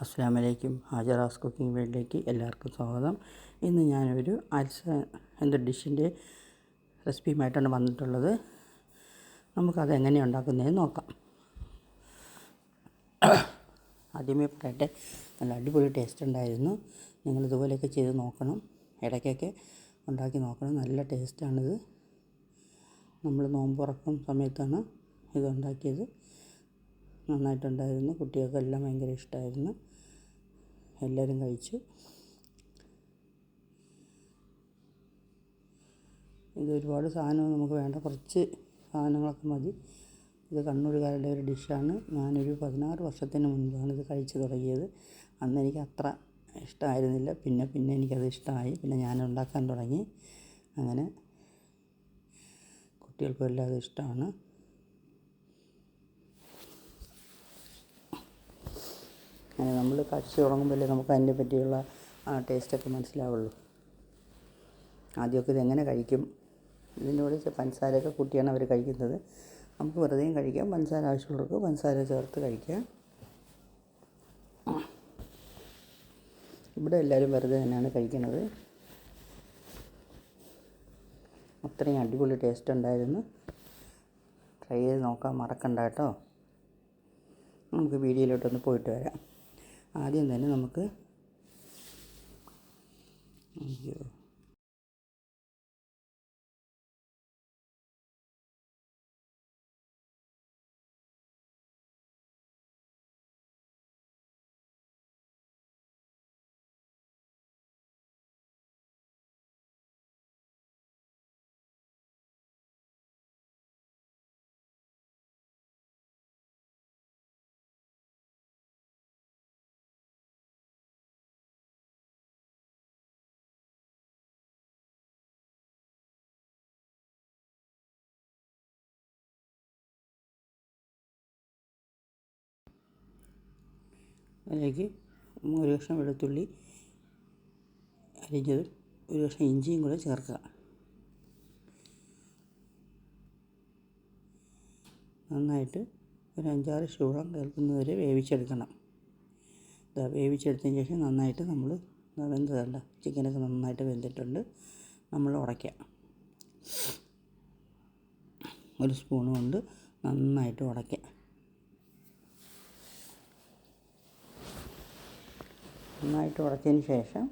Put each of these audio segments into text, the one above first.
അസ്സാം വലൈക്കും ഹാജറാസ് കുക്കിംഗ് വേൾഡിലേക്ക് എല്ലാവർക്കും സ്വാഗതം. ഇന്ന് ഞാനൊരു അൽസ എന്ന ഡിഷിന്റെ റെസിപ്പിയുമായിട്ടാണ് വന്നിട്ടുള്ളത്. നമുക്കത് എങ്ങനെ ഉണ്ടാക്കുന്നതെന്ന് നോക്കാം. ആദ്യമേ പറയട്ടെ നല്ല അടിപൊളി ടേസ്റ്റ് ഉണ്ടായിരുന്നു. നിങ്ങൾ ഇതുപോലെയൊക്കെ ചെയ്ത് നോക്കണം. ഇടയ്ക്കൊക്കെ ഉണ്ടാക്കി നോക്കണം. നല്ല ടേസ്റ്റാണിത് നമ്മൾ നോമ്പുറക്കം സമയത്താണ് ഇത് ഉണ്ടാക്കിയത്. നന്നായിട്ടുണ്ടായിരുന്നു. കുട്ടികൾക്ക് എല്ലാം ഭയങ്കര ഇഷ്ടമായിരുന്നു എല്ലാവരും കഴിച്ചു. ഇത് ഒരുപാട് സാധനം നമുക്ക് വേണ്ട. കുറച്ച് സാധനങ്ങളൊക്കെ മതി. ഇത് കണ്ണൂരുകാരുടെ ഒരു ഡിഷാണ്. ഞാനൊരു പതിനാറ് വർഷത്തിന് മുൻപാണ് ഇത് കഴിച്ചു തുടങ്ങിയത്. അന്ന് എനിക്ക് അത്ര ഇഷ്ടമായിരുന്നില്ല പിന്നെ പിന്നെ എനിക്കത് ഇഷ്ടമായി പിന്നെ ഞാൻ ഉണ്ടാക്കാൻ തുടങ്ങി. അങ്ങനെ കുട്ടികൾക്കും അത് ഇഷ്ടമാണ്. അങ്ങനെ നമ്മൾ കഴിച്ച് തുടങ്ങുമ്പോഴല്ലേ നമുക്ക് അതിനെ പറ്റിയുള്ള ആ ടേസ്റ്റൊക്കെ മനസ്സിലാവുള്ളൂ. ആദ്യമൊക്കെ ഇതെങ്ങനെ കഴിക്കും? ഇതിന്റെ കൂടെ പഞ്ചസാരയൊക്കെ കൂട്ടിയാണ് അവർ കഴിക്കുന്നത്. നമുക്ക് വെറുതെയും കഴിക്കാം. പഞ്ചസാര ആവശ്യമുള്ളവർക്ക് പഞ്ചസാര ചേർത്ത് കഴിക്കാം. ഇവിടെ എല്ലാവരും വെറുതെ തന്നെയാണ് കഴിക്കുന്നത്. അത്രയും അടിപൊളി ടേസ്റ്റ് ഉണ്ടായിരുന്നു. ട്രൈ ചെയ്ത് നോക്കാൻ മറക്കണ്ട കേട്ടോ. നമുക്ക് വീഡിയോയിലോട്ടൊന്ന് പോയിട്ട് വരാം. ആദ്യം തന്നെ നമുക്ക് അയ്യോ അതിലേക്ക് ഒരു കഷ്ണം വെളുത്തുള്ളി അരിഞ്ഞതും ഒരു കഷ്ണം ഇഞ്ചിയും കൂടെ ചേർക്കുക. നന്നായിട്ട് ഒരു അഞ്ചാറ് ചൂളം കേൾക്കുന്നത് വരെ വേവിച്ചെടുക്കണം. ഇതാ വേവിച്ചെടുത്തതിന് ശേഷം നന്നായിട്ട് നമ്മൾ വെന്തതല്ല ചിക്കനൊക്കെ നന്നായിട്ട് വെന്തിട്ടുണ്ട്. നമ്മൾ ഉടയ്ക്കാം. ഒരു സ്പൂൺ കൊണ്ട് നന്നായിട്ട് ഉടയ്ക്കുക നന്നായിട്ട് ഉടച്ചതിന് ശേഷം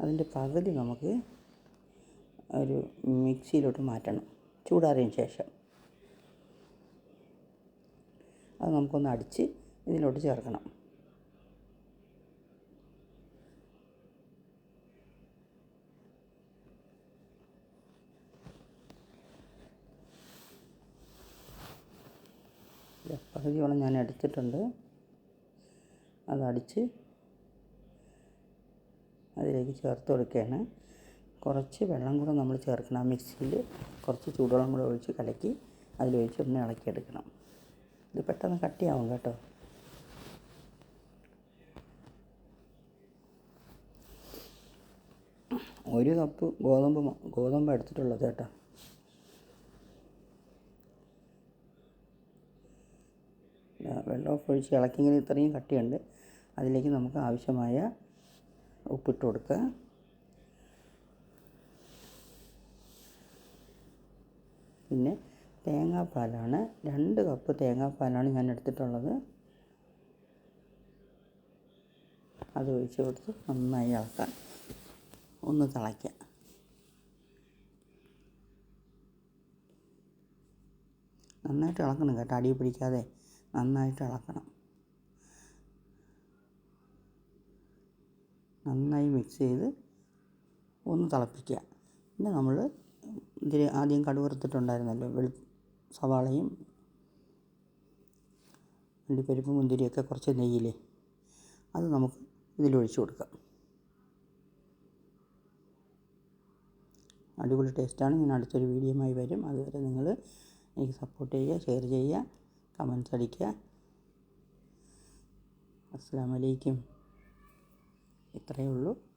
അതിന്റെ പകുതി നമുക്ക് ഒരു മിക്സിയിലോട്ട് മാറ്റണം ചൂടാറിയതിന് ശേഷം. അത് നമുക്കൊന്ന് അടിച്ച് ഇതിലോട്ട് ചേർക്കണം. പകുതിയോളം ഞാൻ എടുത്തിട്ടുണ്ട്. അതടിച്ച് അതിലേക്ക് ചേർത്ത് കൊടുക്കുകയാണ്. കുറച്ച് വെള്ളം കൂടെ നമ്മൾ ചേർക്കണം. മിക്സിയിൽ കുറച്ച് ചൂടുവെള്ളം കൂടെ ഒഴിച്ച് കലക്കി അതിലൊഴിച്ച് ഒന്ന് ഇളക്കിയെടുക്കണം. ഇത് പെട്ടെന്ന് കട്ടിയാവും കേട്ടോ. ഒരു കപ്പ് ഗോതമ്പ് ഗോതമ്പ് എടുത്തിട്ടുള്ളത് കേട്ടോ. വെള്ളമൊക്കെ ഒഴിച്ച് ഇളക്കിങ്ങനെ ഇത്രയും കട്ടിയുണ്ട്. അതിലേക്ക് നമുക്ക് ആവശ്യമായ ഉപ്പിട്ട് കൊടുക്കുക. പിന്നെ തേങ്ങാപ്പാലാണ്. രണ്ട് കപ്പ് തേങ്ങാപ്പാലാണ് ഞാൻ എടുത്തിട്ടുള്ളത്. അത് ഒഴിച്ച് കൊടുത്ത് നന്നായി ഇളക്കാം. ഒന്ന് തിളയ്ക്കാം നന്നായിട്ട് ഇളക്കണം കേട്ടോ. അടി പിടിക്കാതെ. നന്നായിട്ട് ഇളക്കണം. നന്നായി മിക്സ് ചെയ്ത് ഒന്ന് തിളപ്പിക്കുക. പിന്നെ നമ്മൾ ഇതിൽ ആദ്യം കടുവറുത്തിട്ടുണ്ടായിരുന്നല്ലോ വെളു സവാളയും അണ്ടിപ്പരിപ്പ് മുന്തിരിയൊക്കെ കുറച്ച് നെയ്യില്ലേ അത് നമുക്ക് ഇതിലൊഴിച്ച് കൊടുക്കാം. അടിപൊളി ടേസ്റ്റാണ് ഞാൻ അടുത്തൊരു വീഡിയോയുമായി വരും. അതുവരെ നിങ്ങൾ എനിക്ക് സപ്പോർട്ട് ചെയ്യുക ഷെയർ ചെയ്യുക. കമൻസ് അടിക്കുക. അസ്സാം വലൈക്കും ഇത്രയേ ഉള്ളൂ.